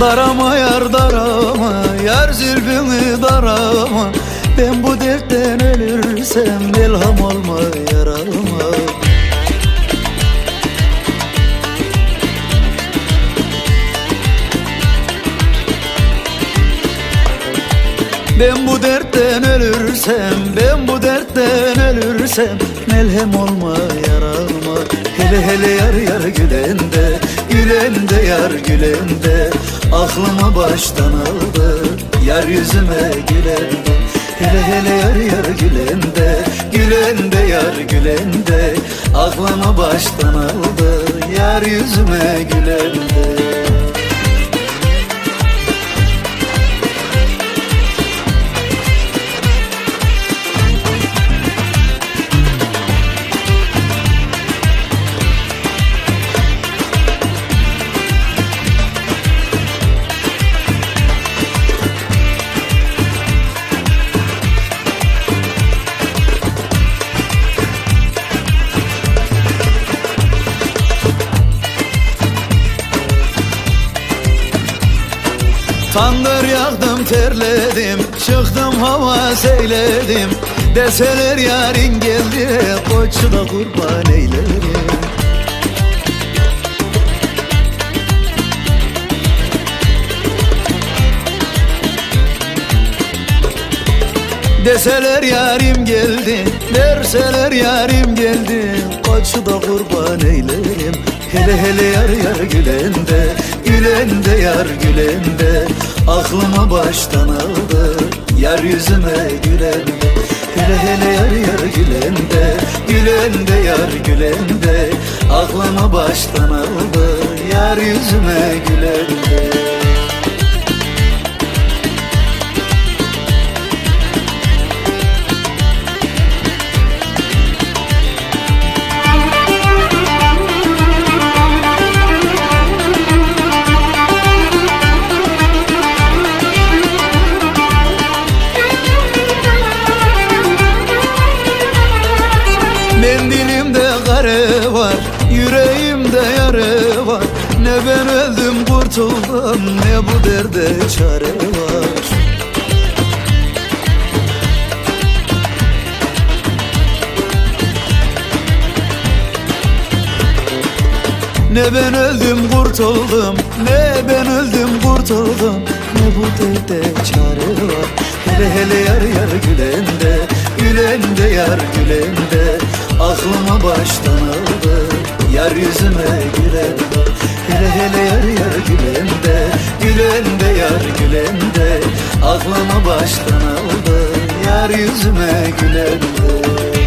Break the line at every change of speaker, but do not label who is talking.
Darama yar darama Yar zülfünü darama. Ben bu dertten ölürsem Elham olma yarama Ben bu dertten ölürsem, ben bu dertten ölürsem Melhem olma yarama Hele hele yar yar gülende Gülende yar gülende Aklımı baştan aldı Yar yüzüme gülende Hele hele yar yar gülende Gülende yar gülende. Aklımı baştan aldı Yar yüzüme gülende Tandır yaktım terledim. Çıktım hava seyledim. Deseler yarın geldi Koçu da kurban eylerim. Deseler yarim geldi Derseler yarim geldi. Koçu da kurban eylerim. Hele hele yar yar gülende Gülende yar gülende. Aklımı baştan aldı Yar yüzüme gülende. Hele hele yar yar gülende Gülende yar gülende. Aklımı baştan aldı Yar yüzüme gülende Yüreğimde yare var. Ne ben öldüm kurtuldum. Ne bu derde çare var. Ne ben öldüm kurtuldum. Ne ben öldüm kurtuldum. Ne bu derde çare var. Hele hele yar yar gülende Gülende yar gülende. Aklımı baştan aldı Yar yüzüme gülende Hele hele yar yar gülende Gülende yar gülende Aklımı baştan aldı Yar yüzüme gülende